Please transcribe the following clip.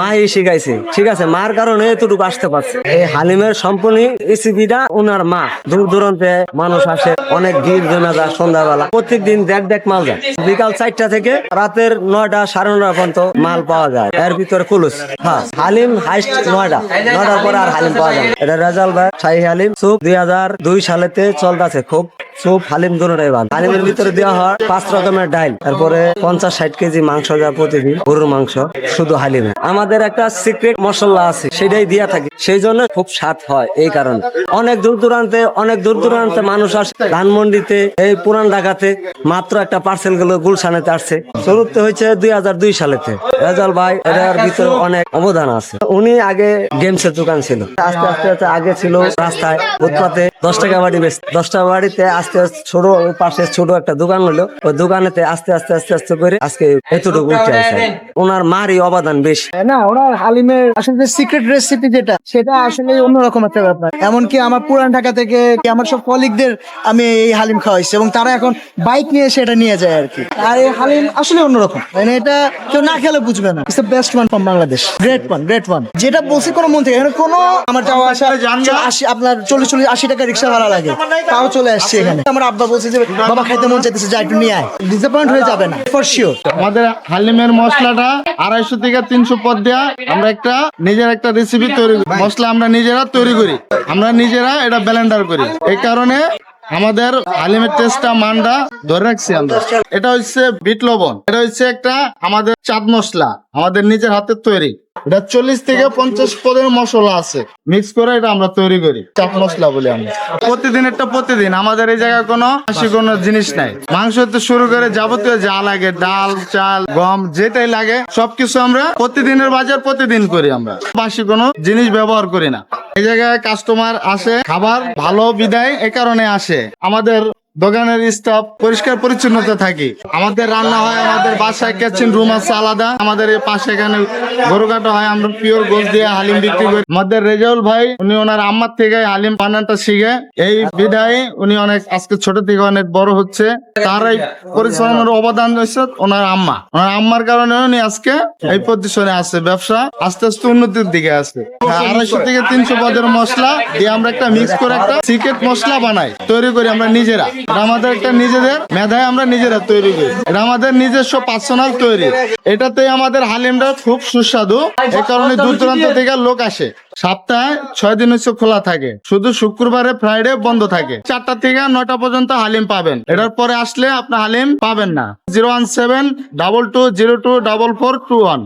মাই শিখাইছে। ঠিক আছে, মার কারণে এতটুকু আসতে পারছে। এই হালিমের সম্পূর্ণ রেসিপিটা ওনার মা। দূর দূরান্তে মানুষ আসে, অনেক ভিড় জমে সন্ধ্যাবেলা। প্রত্যেক দেখ দেখ মাল যায়। বিকাল চারটা থেকে রাতের নয়টা সাড়ে নয়টা পর্যন্ত মাল পাওয়া যায়। এর ভিতরে কুলুস। হ্যাঁ হালিম হাইস্ট নয়টা। নয়টার পরে আর হালিম পাওয়া যায়। এটা রেজাল ভাই, শাহী হালিম। সুপ দুই হাজার দুই সালেতে চলতেছে খুব সুপ হালিম দুটাই বাদ হালিমের ভিতরে দেওয়া হয় পাঁচ রকমের ডাইল, তারপরে পঞ্চাশ ষাট কেজি মাংস যা প্রতিদিন, গরুর মাংস, শুধু হালিমে। আমাদের একটা সিক্রেট মশলা আছে, সেটাই দিয়া থাকে। সেই জন্য খুব স্বাদ হয় এই কারণে। অনেক দূর দূরান্তে, অনেক দূর দূরান্তে মানুষ আসে। ধানমন্ডিতে, এই পুরান ঢাকাতে মাত্র একটা পার্সেলগুলো গুলশানেতে আসছে। শুরুতে হয়েছে দুই হাজার দুই সালেতে। রেজাল ভাই, এটার ভিতরে অনেক অবদান আছে। উনি আগে গেমসের দোকান ছিল। আস্তে আস্তে আস্তে আগে ছিল রাস্তায় ফুটপাতে দশ টাকা বাড়ি বেশ। দশ টাকা বাড়িতে আস্তে আস্তে ছোট পাশে ছোট একটা দোকান হলো। ওই দোকানেতে আস্তে আস্তে আস্তে আস্তে করে আজকে এতটুকু ওনার মারই অবদান বেশি। না, ওনার হালিমের আসলে সিক্রেট রেসিপি যেটা, সেটা আসলে অন্যরকম একটা ব্যাপার। এমনকি আমার পুরান ঢাকা থেকে আমার সব কলিগদের আমি এই হালিম খাওয়াইছি এবং তারা এখন বাইক নিয়ে সেটা নিয়ে যায় আর কি। আর এই হালিম আসলে অন্যরকম। মানে এটা কেউ না খেলে বুঝবে না। It's the best one from Bangladesh great one great one যেটা বলছি কোনো মন থেকে এখানে কোনো আমার যাওয়া আসা আশি আপনার চল্লিশ চল্লিশ আশি টাকা রিক্সা ভাড়া লাগে। তাও চলে আসছে এখানে। আমার আব্বা বলছে যে বাবা খাইতে মন চাইতেছে যা একটু নিয়ে আয়। ডিসঅ্যাপয়েন্ট হয়ে যাবে না ফর শিওর আমাদের হালিমের মশলাটা আড়াইশো থেকে তিনশো পদ দেওয়া আমরা একটা নিজের একটা রেসিপি তৈরি করি। মশলা আমরা নিজেরা তৈরি করি। আমরা নিজেরা এটা ব্লেন্ডার করি। এই কারণে আমাদের হালিমের টেস্টটা মানটা ধরে রাখছি আমরা। এটা হচ্ছে বিট লবণ। এটা হচ্ছে একটা আমাদের চাঁদ মশলা, আমাদের নিজের হাতের তৈরি। এটা চল্লিশ থেকে পঞ্চাশ পদের মশলা আছে। মিক্স করে এটা আমরা তৈরি করি চাপ মশলা বলি আমরা। প্রতিদিন একটা প্রতিদিন, আমাদের এই জায়গায় কোনো হাসি কোনো জিনিস নাই। মাংস থেকে শুরু করে যাবতীয় যা লাগে, ডাল, চাল, গম, যেটাই লাগে, সবকিছু আমরা প্রতিদিনের বাজার প্রতিদিন করি আমরা। বাসি কোনো জিনিস ব্যবহার করি না। এই জায়গায় কাস্টমার আসে খাবার ভালো বিদায় এ কারণে আসে। আমাদের দোকানের স্টাফ পরিষ্কার পরিচ্ছন্নতা থাকি। আমাদের রান্না হয়, আমাদের বাসায় কিচেন রুম আছে আলাদা। আমাদের এই পাশে এখানে গরু কাটা হয়, আমরা পিওর গোস দিয়ে হালিম বিক্রি করি। আমাদের রেজাউল ভাই, উনি ওনার আম্মার থেকে হালিম বানানটা শিখে। এই বিদায় উনি অনেক, আজকে ছোট থেকে অনেক বড় হচ্ছে। তার এই অবদান রয়েছে ওনার আম্মা। ওনার আম্মার কারণে উনি আজকে এই পজিশনে আছে। ব্যবসা আস্তে আস্তে উন্নতির দিকে আছে। আড়াইশো থেকে তিনশো পদের মশলা দিয়ে আমরা একটা মিক্স করে একটা সিক্রেট মশলা বানাই, তৈরি করি আমরা নিজেরা। এটা আমাদের একটা নিজেদের মেধায় আমরা নিজেরা তৈরি করি। এটা আমাদের নিজস্ব পার্সোনাল তৈরি। এটাতে আমাদের হালিমটা খুব সুস্বাদু। এই কারণে দূর দূরান্ত থেকে লোক আসে। সপ্তাহে ছয় দিন হচ্ছে খোলা থাকে। শুধু শুক্রবারে, ফ্রাইডে বন্ধ থাকে। চারটা থেকে নয়টা পর্যন্ত হালিম পাবেন। এটার পরে আসলে আপনি হালিম পাবেন না। Zero one seven, double two, zero two, double four, two one.